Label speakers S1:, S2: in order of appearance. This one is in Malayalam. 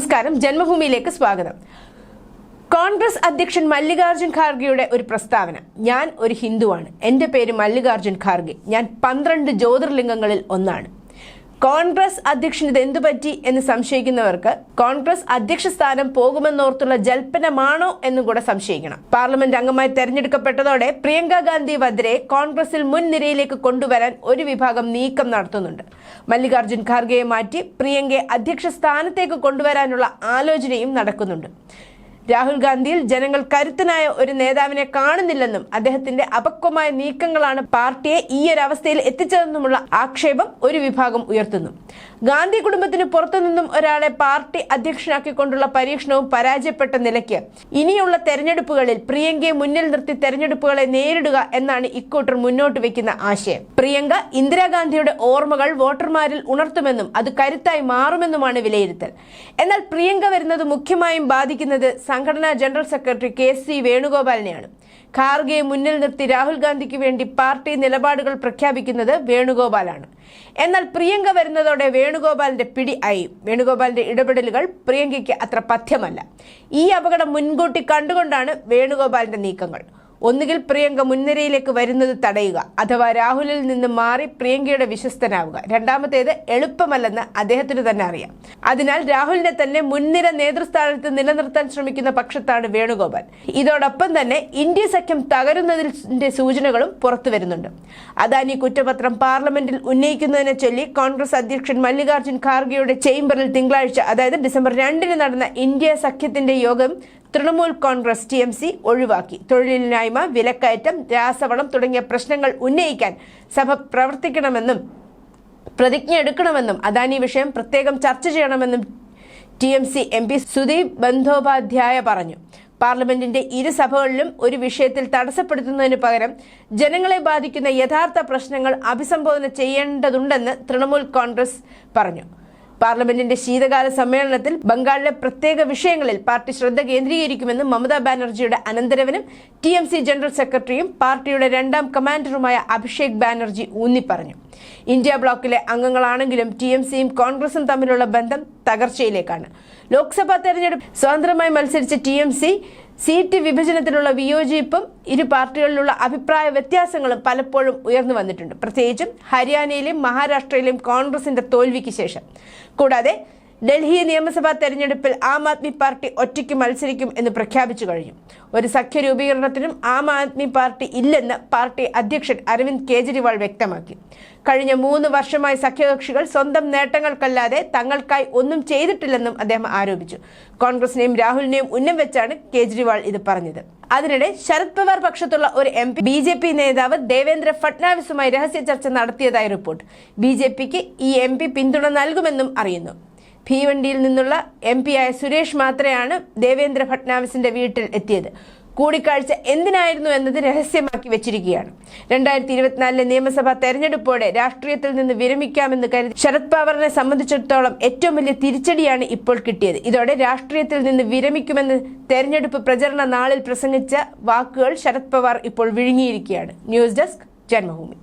S1: നമസ്കാരം. ജന്മഭൂമിയിലേക്ക് സ്വാഗതം. കോൺഗ്രസ് അധ്യക്ഷൻ മല്ലികാർജുൻ ഖാർഗെയുടെ ഒരു പ്രസ്താവന. ഞാൻ ഒരു ഹിന്ദുവാണ്. എന്റെ പേര് മല്ലികാർജുൻ ഖാർഗെ. ഞാൻ പന്ത്രണ്ട് ജ്യോതിർലിംഗങ്ങളിൽ ഒന്നാണ്. കോൺഗ്രസ് അധ്യക്ഷൻ ഇത് എന്തു പറ്റി എന്ന് സംശയിക്കുന്നവർക്ക് കോൺഗ്രസ് അധ്യക്ഷ സ്ഥാനം പോകുമെന്നോർത്തുള്ള ജൽപ്പനമാണോ എന്നും കൂടെ സംശയിക്കണം. പാർലമെന്റ് അംഗമായി തെരഞ്ഞെടുക്കപ്പെട്ടതോടെ പ്രിയങ്ക ഗാന്ധി വദ്രെ കോൺഗ്രസിൽ മുൻനിരയിലേക്ക് കൊണ്ടുവരാൻ ഒരു വിഭാഗം നീക്കം നടത്തുന്നുണ്ട്. മല്ലികാർജുൻ ഖാർഗെയെ മാറ്റി പ്രിയങ്കയെ അധ്യക്ഷ സ്ഥാനത്തേക്ക് കൊണ്ടുവരാനുള്ള ആലോചനയും നടക്കുന്നുണ്ട്. രാഹുൽ ഗാന്ധിയിൽ ജനങ്ങൾ കരുത്തനായ ഒരു നേതാവിനെ കാണുന്നില്ലെന്നും അദ്ദേഹത്തിന്റെ അപക്വമായ നീക്കങ്ങളാണ് പാർട്ടിയെ ഈ ഒരു അവസ്ഥയിൽ എത്തിച്ചതെന്നുമുള്ള ആക്ഷേപം ഒരു വിഭാഗം ഉയർത്തുന്നു. ഗാന്ധി കുടുംബത്തിന് പുറത്തുനിന്നും ഒരാളെ പാർട്ടി അധ്യക്ഷനാക്കിക്കൊണ്ടുള്ള പരീക്ഷണവും പരാജയപ്പെട്ട നിലയ്ക്ക്. ഇനിയുള്ള തെരഞ്ഞെടുപ്പുകളിൽ പ്രിയങ്കയെ മുന്നിൽ നിർത്തി തെരഞ്ഞെടുപ്പുകളെ നേരിടുക എന്നാണ് ഇക്കൂട്ടർ മുന്നോട്ട് വെക്കുന്ന ആശയം. പ്രിയങ്ക ഇന്ദിരാഗാന്ധിയുടെ ഓർമ്മകൾ വോട്ടർമാരിൽ ഉണർത്തുമെന്നും അത് കരുത്തായി മാറുമെന്നുമാണ് വിലയിരുത്തൽ. എന്നാൽ പ്രിയങ്ക വരുന്നത് മുഖ്യമായും ബാധിക്കുന്നത് സംഘടനാ ജനറൽ സെക്രട്ടറി കെ സി വേണുഗോപാലിനെയാണ്. ഖാർഗെയെ മുന്നിൽ നിർത്തി രാഹുൽ ഗാന്ധിക്ക് വേണ്ടി പാർട്ടി നിലപാടുകൾ പ്രഖ്യാപിക്കുന്നത് വേണുഗോപാലാണ്. എന്നാൽ പ്രിയങ്ക വരുന്നതോടെ വേണുഗോപാലിന്റെ പിടി ആയി. വേണുഗോപാലിന്റെ ഇടപെടലുകൾ പ്രിയങ്കയ്ക്ക് അത്ര പഥ്യമല്ല. ഈ അപകടം മുൻകൂട്ടി കണ്ടുകൊണ്ടാണ് വേണുഗോപാലിന്റെ നീക്കങ്ങൾ. ഒന്നുകിൽ പ്രിയങ്ക മുൻനിരയിലേക്ക് വരുന്നത് തടയുക അഥവാ രാഹുലിൽ നിന്ന് മാറി പ്രിയങ്കയുടെ വിശ്വസ്തനാവുക. രണ്ടാമത്തേത് എളുപ്പമല്ലെന്ന് അദ്ദേഹത്തിന് തന്നെ അറിയാം. അതിനാൽ രാഹുലിനെ തന്നെ മുൻനിര നേതൃസ്ഥാനത്ത് നിലനിർത്താൻ ശ്രമിക്കുന്ന പക്ഷത്താണ് വേണുഗോപാൽ. ഇതോടൊപ്പം തന്നെ ഇന്ത്യ സഖ്യം തകരുന്നതിന്റെ സൂചനകളും പുറത്തു വരുന്നുണ്ട്. അദാനി കുറ്റപത്രം പാർലമെന്റിൽ ഉന്നയിക്കുന്നതിനെ ചൊല്ലി കോൺഗ്രസ് അധ്യക്ഷൻ മല്ലികാർജുൻ ഖാർഗെയുടെ ചേംബറിൽ തിങ്കളാഴ്ച അതായത് ഡിസംബർ രണ്ടിന് നടന്ന ഇന്ത്യ സഖ്യത്തിന്റെ യോഗം Trinamool Congress T M C ഒഴിവാക്കി. തൊഴിലില്ലായ്മ വിലക്കയറ്റം രാസവളം തുടങ്ങിയ പ്രശ്നങ്ങൾ ഉന്നയിക്കാൻ സഭ പ്രവർത്തിക്കണമെന്നും പ്രതിജ്ഞ എടുക്കണമെന്നും അദാനി വിഷയം പ്രത്യേകം ചർച്ച ചെയ്യണമെന്നും T M C M P Sudip Bandyopadhyay പറഞ്ഞു. പാർലമെന്റിന്റെ ഇരു സഭകളിലും ഒരു വിഷയത്തിൽ തടസ്സപ്പെടുത്തുന്നതിന് പകരം ജനങ്ങളെ ബാധിക്കുന്ന യഥാർത്ഥ പ്രശ്നങ്ങൾ അഭിസംബോധന ചെയ്യേണ്ടതുണ്ടെന്ന് തൃണമൂൽ കോൺഗ്രസ് പറഞ്ഞു. പാർലമെന്റിന്റെ ശീതകാല സമ്മേളനത്തിൽ ബംഗാളിലെ പ്രത്യേക വിഷയങ്ങളിൽ പാർട്ടി ശ്രദ്ധ കേന്ദ്രീകരിക്കുമെന്ന് മമതാ ബാനർജിയുടെ അനന്തരവനും ടി എം സി ജനറൽ സെക്രട്ടറിയും പാർട്ടിയുടെ രണ്ടാം കമാൻഡറുമായ അഭിഷേക് ബാനർജി ഊന്നിപ്പറഞ്ഞു. ഇന്ത്യ ബ്ലോക്കിലെ അംഗങ്ങളാണെങ്കിലും ടി എം സിയും കോൺഗ്രസും തമ്മിലുള്ള ബന്ധം തകർച്ചയിലേക്കാണ്. ലോക്സഭാ തെരഞ്ഞെടുപ്പ് സ്വതന്ത്രമായി മത്സരിച്ച ടി എം സി സീറ്റ് വിഭജനത്തിലുള്ള വിയോജിപ്പും ഇരു പാർട്ടികളിലുള്ള അഭിപ്രായ വ്യത്യാസങ്ങളും പലപ്പോഴും ഉയർന്നു വന്നിട്ടുണ്ട്. പ്രത്യേകിച്ചും ഹരിയാനയിലും മഹാരാഷ്ട്രയിലും കോൺഗ്രസിന്റെ തോൽവിക്ക് ശേഷം. കൂടാതെ ഡൽഹി നിയമസഭാ തെരഞ്ഞെടുപ്പിൽ ആം ആദ്മി പാർട്ടി ഒറ്റയ്ക്ക് മത്സരിക്കും എന്ന് പ്രഖ്യാപിച്ചു കഴിഞ്ഞു. ഒരു സഖ്യ രൂപീകരണത്തിനും ആം ആദ്മി പാർട്ടി ഇല്ലെന്ന് പാർട്ടി അധ്യക്ഷൻ അരവിന്ദ് കെജ്രിവാൾ വ്യക്തമാക്കി. കഴിഞ്ഞ മൂന്ന് വർഷമായി സഖ്യകക്ഷികൾ സ്വന്തം നേട്ടങ്ങൾക്കല്ലാതെ തങ്ങൾക്കായി ഒന്നും ചെയ്തിട്ടില്ലെന്നും അദ്ദേഹം ആരോപിച്ചു. കോൺഗ്രസിനെയും രാഹുലിനെയും ഉന്നം വെച്ചാണ് കേജ്രിവാൾ ഇത് പറഞ്ഞത്. അതിനിടെ ശരത് പവാർ പക്ഷത്തുള്ള ഒരു M P B J P നേതാവ് ദേവേന്ദ്ര ഫട്നാവിസുമായി രഹസ്യ ചർച്ച നടത്തിയതായി റിപ്പോർട്ട്. ബി ജെ പിക്ക് ഈ എം പി പിന്തുണ നൽകുമെന്നും അറിയുന്നു. ഭീവണ്ടിയിൽ നിന്നുള്ള എം ആയ സുരേഷ് മാത്രയാണ് ദേവേന്ദ്ര ഫട്നാവിസിന്റെ വീട്ടിൽ എത്തിയത്. കൂടിക്കാഴ്ച എന്തിനായിരുന്നു എന്നത് രഹസ്യമാക്കി വെച്ചിരിക്കുകയാണ്. രണ്ടായിരത്തി ഇരുപത്തിനാലിലെ നിയമസഭാ തെരഞ്ഞെടുപ്പോടെ രാഷ്ട്രീയത്തിൽ നിന്ന് വിരമിക്കാമെന്ന് കരുതി ശരത് പവാറിനെ സംബന്ധിച്ചിടത്തോളം ഏറ്റവും വലിയ തിരിച്ചടിയാണ് ഇപ്പോൾ കിട്ടിയത്. ഇതോടെ രാഷ്ട്രീയത്തിൽ നിന്ന് വിരമിക്കുമെന്ന് തെരഞ്ഞെടുപ്പ് പ്രചരണ നാളിൽ പ്രസംഗിച്ച വാക്കുകൾ ശരത് പവാർ ഇപ്പോൾ വിഴുങ്ങിയിരിക്കുകയാണ്. News desk Janmabhumi.